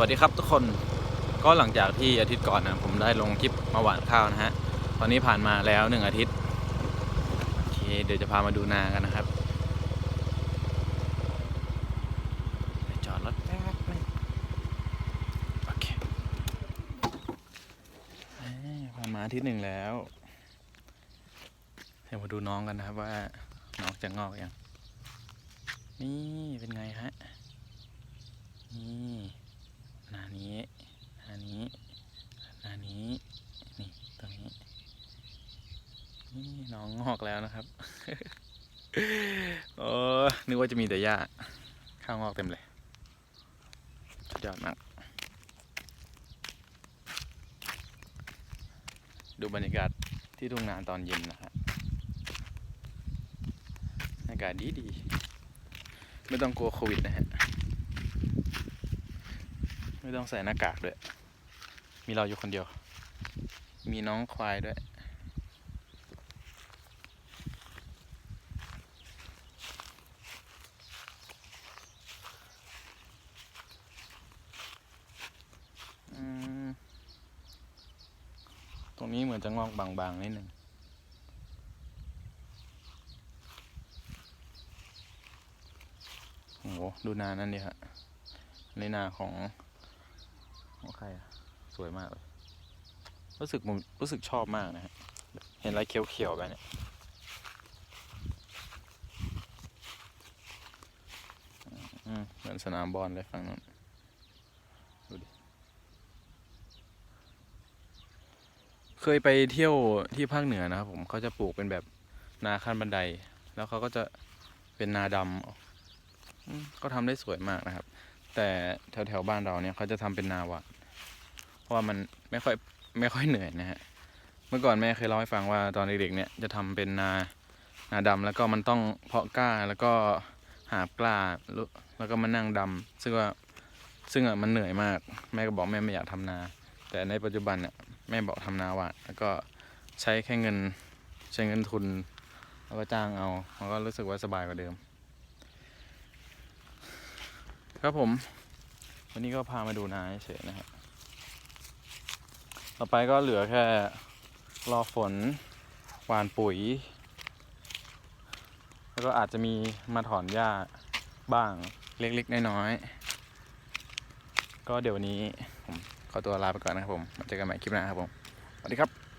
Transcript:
วัสดีครับทุกคนก็หลังจากที่อาทิตย์ก่อนนะผมได้ลงคลิปมาหวานข้าวนะฮะตอนนี้ผ่านมาแล้วหนึ่งอาทิตย์โอเคเดี๋ยวจะพามาดูนากันนะครับจอดรถแป๊บนึงโอเคผ่านมาอาทิตย์หนึ่งแล้วเดี๋ยวมาดูน้องกันนะครับว่าน้องจะงอกยังนี่เป็นไงฮะ นี่หน้านี้หน้านี้หน้านี้ นี่ตรงนี้ นี่น้อ งอกแล้วนะครับ โอ้นึกว่าจะมีแต่หญ้า ข้าวงอกเต็มเลยสุดยอดมาก ดูบรรยากาศที่ทุ่งนาตอนเย็นนะครับอากาศดีดี ไม่ต้องกลัวโควิดนะฮะ ไม่ต้องใส่หน้ากากด้วย มีเราอยู่คนเดียว มีน้องควายด้วย อืม ตรง นี้เหมือนจะงอกบางๆนิดหนึ่งโอ้โหดูนานั่นดิฮะในนาของของใครอะสวยมากเลยรู้สึกมุมรู้สึกชอบมากนะฮะ เห็นอะไรเขียวๆไปเนี่ยอืมเหมือนสนามบอลเลยฝั่งนู้นดูดิ เคยไปเที่ยวที่ภาคเหนือนะครับผมเขาจะปลูกเป็นแบบนาขั้นบันได แล้วเขาก็จะเป็นนาดำก็ทำได้สวยมากนะครับ แต่แถวแถวๆบ้านเราเนี่ยเขาจะทำเป็นนาหวานเพราะว่ามันไม่ค่อยไม่ค่อยเหนื่อยนะฮะเมื่อก่อนแม่เคยเล่าให้ฟังว่าตอนเด็กๆเนี่ยจะทำเป็นนานาดำแล้วก็มันต้องเพาะกล้าแล้วก็หากล้าแล้วแล้วก็มานั่งดำซึ่งว่าซึ่งอะมันเหนื่อยมาก แม่ก็บอกแม่ไม่อยากทำนา แต่ในปัจจุบันเนี่ย แม่บอกทำนาหวานแล้วก็ใช้แค่เงินใช้เงินทุน แล้วก็จ้างเอามันก็รู้สึกว่าสบายกว่าเดิม ครับผม วันนี้ก็พามาดูนาเฉยนะครับต่อไปก็เหลือแค่รอฝนหวานปุ๋ย แล้วก็อาจจะมีมาถอนหญ้าบ้างเล็กๆน้อยๆก็เดี๋ยววันนี้ผม ขอตัวลาไปก่อนนะครับผมมาเจอกันใหม่คลิปหน้าครับผมสวัสดีครับ